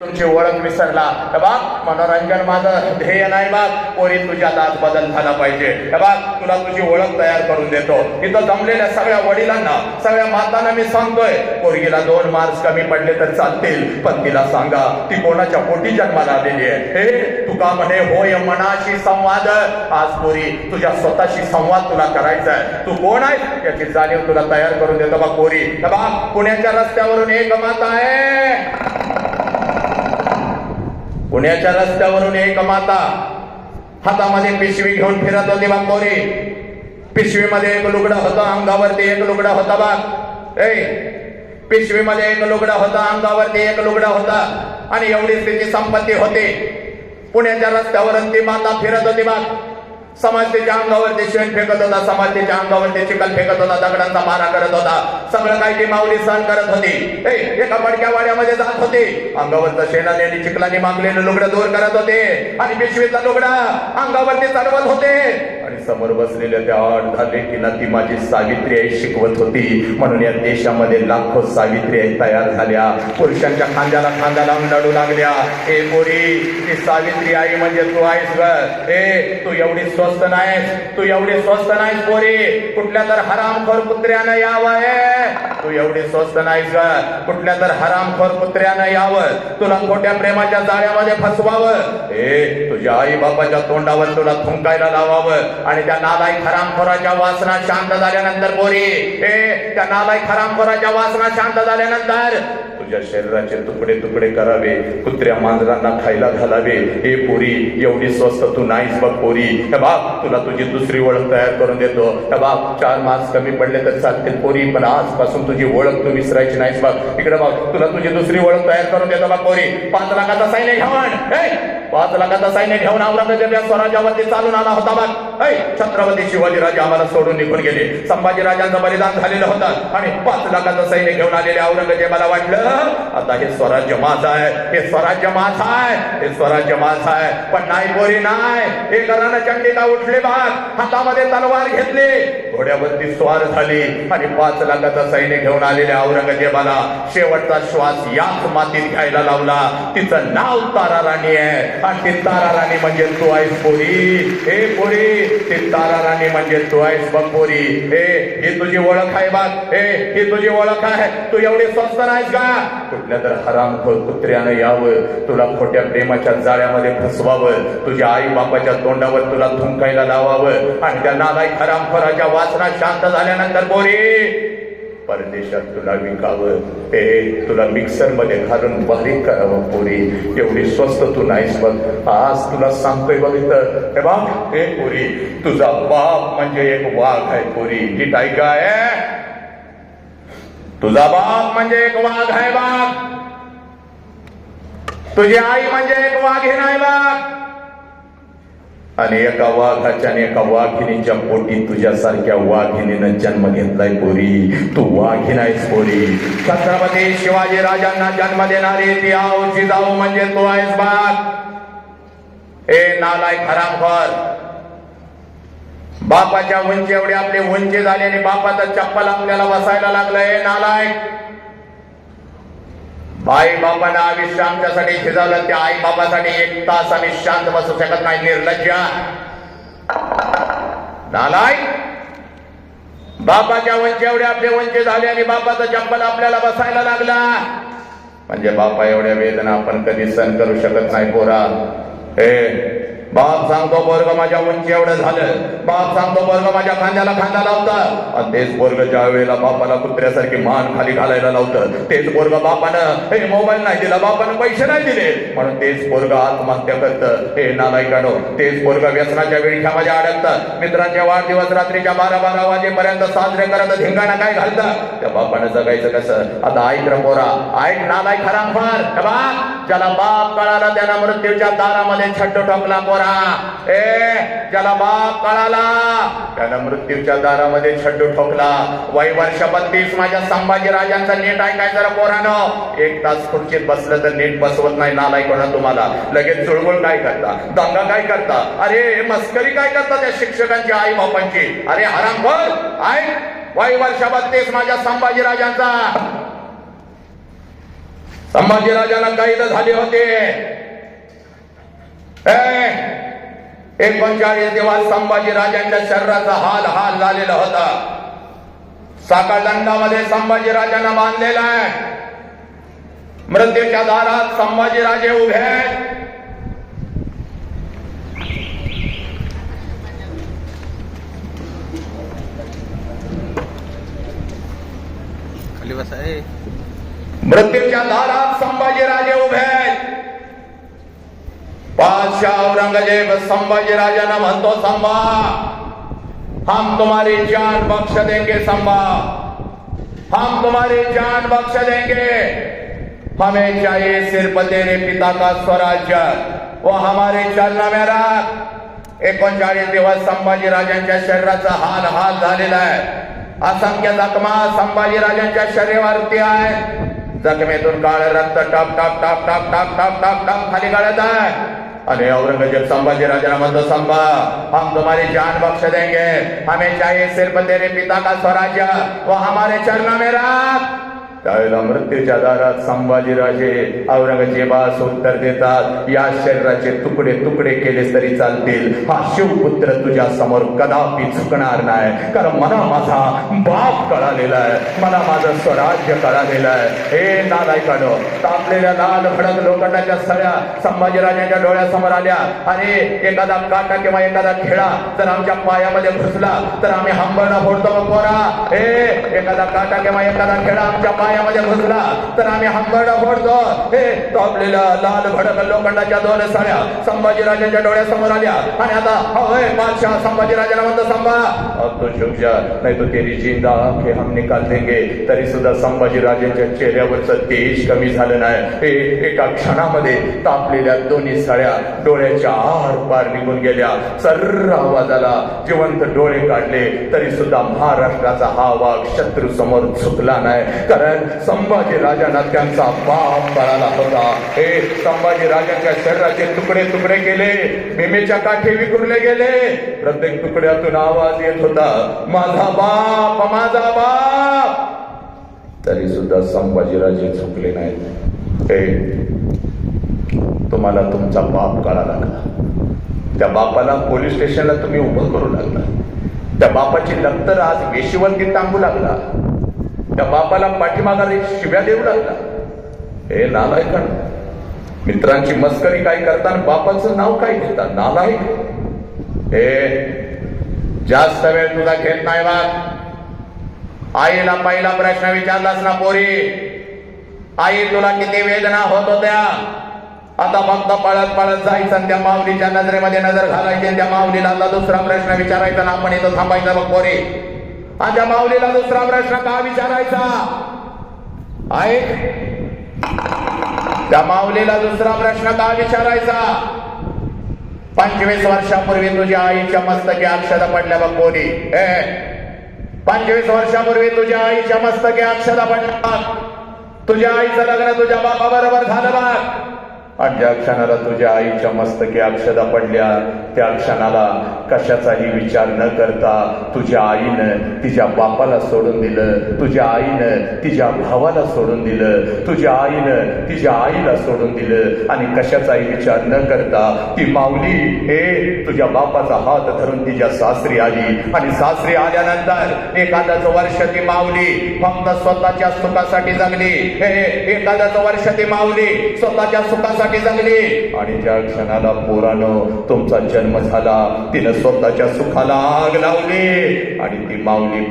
तुमची ओळख विसरला. हे बाग मनोरंजन माझं ध्येय नाही बाग पोरी तुझ्या दात बदल झाला पाहिजे. हे बाग तुला तुझी ओळख तयार करून देतो. इथं जमलेल्या सगळ्या वडिलांना सगळ्या मातांना मी सांगतोय पोरगीला दोन मार्क्स कमी पडले तर चालतील. पण तिला सांगा ती कोणाच्या पोटी जन्माला आलेली आहे? हे तुका म्हणे होय मनाशी संवाद. आज पोरी तुझ्या स्वतःशी संवाद तुला करायचा आहे. तू कोण आहे याची जाणीव तुला तयार करून देतो बा पोरी. हे बाग पुण्याच्या रस्त्यावरून एक माता आहे. पुण्याच्या रस्त्यावरून एक माता हातामध्ये पिशवी घेऊन फिरत होती बा पोरी पिशवीमध्ये एक लुगडं होतं अंगावरती एक लुगडं होता बाग. ए पिशवीमध्ये एक लुगडं होता अंगावरती एक लुगडं होता. आणि एवढीच तिची संपत्ती होती. पुण्याच्या रस्त्यावरून ती माता फिरत होती बाग. समाज अंगावर अंगावरती शेण फेकत होता समाज अंगावर अंगावरती चिखल फेकत होता दगडांचा मारा करत होता. सगळं काही ती माऊली सहन करत होती. एका बडक्या वाड्यामध्ये जात होती. अंगावरचं शेणाने आणि चिखलाने मागलेलं लुगडं दूर करत होते. आणि पिशवीचा लुगडा अंगावरती चढवत होते. समोर बसलेल्या त्या आठ लेखीला ती माझी सावित्री आई शिकवत होती. म्हणून या देशामध्ये लाखो सावित्री आई तयार झाल्या. पुरुषांच्या खांद्याला खांदा लावून लढू लागल्या. ए मोरी ती सावित्री आई म्हणजे तू आहेस ग. ए तू एवढी स्वस्त नाहीस. तू एवढी स्वस्त नाहीस पोरी. कुठल्या तर हरामखोर कुत्र्यानं यावं तू एवढी स्वस्त नाहीस ग. कुठल्या तर हरामखोर कुत्र्यानं यावं. तुला खोट्या प्रेमाच्या जाळ्यामध्ये फसवावं. ए तुझ्या आई बापाच्या तोंडावर तुला थुंकायला लावावं. आणि आणि त्या नालाई हरामखोराच्या वासना शांत झाल्यानंतर बोरी ए त्या नालाई हरामखोराच्या वासना शांत झाल्यानंतर तुझ्या शरीराचे तुकडे तुकडे करावे कुत्र्या मांजरांना खायला घालावे. हे पोरी एवढी स्वस्त तू नाहीस बघ पोरी. हे बाप तुला तुझी दुसरी ओळख तयार करून देतो. हे बाप चार मार्क्स कमी पडले तर चालतील पोरी पण आजपासून तुझी ओळख तू विसरायची नाहीस बघ. इकडे बाप तुला तुझी दुसरी ओळख तयार करून देतो बघ पोरी. पाच लाखाचा सैन्य घेऊन. पाच लाखाचा सैन्य घेऊन औरंगजेब या स्वराज्यावरती चालून आला होता बघ. ऐ छत्रपती शिवाजी राजे आम्हाला सोडून निघून गेले. संभाजी राजांचं बलिदान झालेलं होतं आणि पाच लाखाचं सैन्य घेऊन आलेले औरंगजेबाला वाटलं आता हे स्वराज्य माझं आहे हे स्वराज्य माझं आहे हे स्वराज्य माझं आहे. पण नाही बोरी नाही. हे घरानं चंडीला उठले बाग हातामध्ये तलवार घेतली. घोड्यावरती स्वार झाली आणि पाच लाखाचं सैन्य घेऊन आलेल्या औरंगजेबाला शेवटचा श्वास याच मातीत घ्यायला लावला. तिचं नाव तारा राणी आहे. आणि ती तारा राणी म्हणजे तू आहेस पोरी. हे पोरी ती तारा राणी म्हणजे तू आहेस बघ पोरी हे ही तुझी ओळख आहे बघ हे ही तुझी ओळख आहे. तू एवढी स्वस्त नाहीस का? कुठल्या तर हराम कुत्र्यानं यावं. तुला खोट्या प्रेमाच्या जाळ्यामध्ये फसवावं. तुझ्या आई बापाच्या तोंडावर तुला थुंकायला लावावं. आणि त्या नालाय हरामखोराच्या वासना शांत झाल्यानंतर पोरी परदेशात तुला विकावं. हे तुला मिक्सर मध्ये घालून बारीक करावं पोरी. एवढी स्वस्त तू नाहीस बघ. आज तुला सांगतोय बघ इथं. हे बघ, हे पोरी. तुझा बाप म्हणजे एक वाघ आहे पोरी. ही टायका आहे. तुझा बाप म्हणजे एक वाघ आहे बाघ. तुझी आई म्हणजे एक वाघीण आहे बाघ. आणि एका वाघाच्या आणि एका वाघिणीच्या पोटी तुझ्यासारख्या वाघिणीनं जन्म घेतलाय पोरी. तू वाघीण आहेस पोरी. छत्रपती शिवाजी राजांना जन्म देणारी ती आवची जाऊ म्हणजे तू आहेस बाग ए नालाय हरामखोर बापाच्या उंची एवढी आपली उंची झाली आणि बापाचा चप्पल आपल्याला बसायला लागलंय नालायक आई बाबांना आयुष्य आमच्यासाठी झिजवलं त्या आई बाबासाठी एक तास आम्ही शांत बसू शकत नाही निर्लज्जा. नालाय. बापाच्या उंची एवढे आपले वंचे झाले आणि बाबाचा चप्पल आपल्याला बसायला लागला. म्हणजे बापा एवढ्या वेदना आपण कधी सहन करू शकत नाही पोरा. हे बाप सांगतो पोरग माझ्या उंची एवढं झालं. बाप सांगतो पोरग माझ्या खांद्याला खांदा लावतात. आणि तेच पोरग ज्या वेळेला बापाला कुत्र्यासारखी मान खाली घालायला लावतं तेच पोरग बापानं हे मोबाईल नाही दिला बापानं पैसे नाही दिले. म्हणून तेच पोरग आत्महत्या करतं. हे नालायकानो तेच पोरग व्यसनाच्या विळख्यामध्ये अडकतात मित्रांच्या वाढदिवस रात्रीच्या बारा बारा वाजेपर्यंत साजरे करत धिंगाणा काय घालतं? त्या बापानं जगायचं कसं? आता ऐक रे पोरा ऐक नालाय खरा फार बाप ज्याला बाप कळाला त्याला मृत्यूच्या दारामध्ये छड्ड ठोकला पोरा. ए ज्याला बाप कळाला. त्यानं मृत्यूच्या दारामध्ये छड्डू ठोकला. वय वर्ष बत्तीस. माझ्या संभाजी राजांचा नीट ऐकाय जरा पोरानं. एक तास खुर्चीत बसलं तर नीट बसवत नाही नालाय कोणा तुम्हाला. लगेच चुळबुळ काय करता? दंगा काय करता? अरे मस्करी काय करता त्या शिक्षकांची आई बापांची? अरे हरामखोर आय वय वर्ष बत्तीस माझ्या संभाजी राजांचा. संभाजीराजांना कैद झाले होते. एकोणचाळीस दिवस संभाजी राजांच्या शरीराचा हाल हाल झालेला होता. साखळदंडामध्ये संभाजी राजांना बांधलेला आहे. मृत्यूच्या दारात संभाजी राजे उभे मृत्यूच्या दारात संभाजी राजे उभे बादशाह औरंगजेब संभाजीराजांना म्हणतो संभा. हम तुम्हारी जान बख्श देंगे संभा. हम तुम्हारी जान बख्श देंगे. हमें चाहिए सिर्फ तेरे पिता का स्वराज्य वो हमारे चलना में एकोणचाळीस दिवस संभाजीराजांच्या शरीराचा हाल हाल झालेला आहे. असंख्य जखमा संभाजीराजांच्या शरीरावरती आहे. जखमेतून काळ रक्त टप टप टप टप टप टप टप टप खाली काढत आहे. अरे औरंगजेब संभाजीराजांना म्हणतो संभा. हम तुम्हारी जान बख्श देंगे। हमें चाहिए सिर्फ तेरे पिता का स्वराज्य। वो हमारे चरणों में राख। त्यावेळेला मृत्यूच्या दारात संभाजीराजे औरंगजेबास उत्तर देतात. या शरीराचे तुकडे तुकडे केले तरी चालतील. हा शिवपुत्र तुझ्या समोर कदापि झुकणार नाही. कारण मला माझा बाप कळालेला आहे. मला माझं स्वराज्य कळालेलं आहे. हे नालायकानो तापलेल्या लाल भडक लोखंडाच्या सळ्या संभाजीराजांच्या डोळ्यासमोर आल्या. आणि एखादा काटा किंवा एखादा खेळा जर आमच्या पायामध्ये घुसला तर आम्ही हंबरणं फोडतो पोरा. हे एखादा काटा किंवा एखादा खेळा आमच्या पाण्यामध्ये घुसला तर आम्ही हंबरणं फोडतो. हे टॉपलेला लाल भडक लोखंडाच्या दोन साड्या संभाजीराजांच्या डोळ्यासमोर आल्या. आणि आता होय बादशाह संभाजीराजांना म्हणतो संभा. अब तो झुक नाही तो तेरी जिंदा आखे हम निकाल देंगे. तरी सुद्धा संभाजीराजांच्या चेहऱ्यावरचं तेज कमी झालं नाही. हे एका क्षणामध्ये तापलेल्या दोन्ही साड्या डोळ्याच्या आर पार निघून गेल्या. सर्र आवाजाला जिवंत डोळे काढले. तरी सुद्धा महाराष्ट्राचा हा वाघ शत्रू समोर झुकला नाही. कारण संभाजी राजांना त्यांचा बाप कळाला होता. हे संभाजी राजांच्या शरीराचे तुकडे तुकडे केले. भीमेच्या काठी विखुरले गेले. प्रत्येक तुकड्यातून आवाज येत होता माझा बाप माझा बाप. तरी सुद्धा संभाजीराजे झुकले नाहीत. हे तुम्हाला तुमचा बाप कळाला का त्या बापाला पोलीस स्टेशनला तुम्ही उभं करू लागला. त्या बापाची लक्तर आज वेशीवरती टांगू लागला. त्या बापाला पाठीमागाने शिव्या देऊ लागला. हे नालायकण मित्रांची मस्करी काय करताना बापाचं नाव काय घेतात? नालायक हे जास्त वेळ तुझा घेत नाही बाप. आईला पहिला प्रश्न विचारलास ना पोरी? आई तुला किती वेदना होत होत्या? आता फक्त पळत पळत जायचं आणि त्या माऊलीच्या नजरेमध्ये नजर घालायची त्या माऊलीला दुसरा प्रश्न विचारायचा ना आपण इथं थांबायचं बघ पोरी. माझ्या त्या माऊलीला दुसरा प्रश्न का विचारायचा? ऐक. त्या माऊलीला दुसरा प्रश्न का विचारायचा? पंचवीस वर्षापूर्वी तुझ्या आईच्या मस्तकी अक्षदा पडल्या बघ कोणी ए पंचवीस वर्षापूर्वी तुझ्या आईच्या मस्तकी अक्षदा पडल्या तुझ्या आईचं लग्न तुझ्या बाबा बरोबर झालं बघ. आणि ज्या क्षणाला तुझ्या आईच्या मस्तकी अक्षदा पडल्या. त्या क्षणाला कशाचाही विचार न करता तुझ्या आईनं तिच्या बापाला सोडून दिलं. तुझ्या आईनं तिच्या भावाला सोडून दिलं. तुझ्या आईनं तिच्या आईला सोडून दिलं. आणि कशाचाही विचार न करता ती माऊली हे तुझ्या बापाचा हात धरून तिच्या सासरी आली. आणि सासरी आल्यानंतर एखादाच वर्ष ती माऊली फक्त स्वतःच्या सुखासाठी जगली. हे एखादाच वर्ष ती माऊली स्वतःच्या सुखासाठी जगली आणि ज्या क्षणाला पोरानं तुमचा जन्म झाला तिनं स्वतःच्या सुखाला आग लावली आणि ती माऊली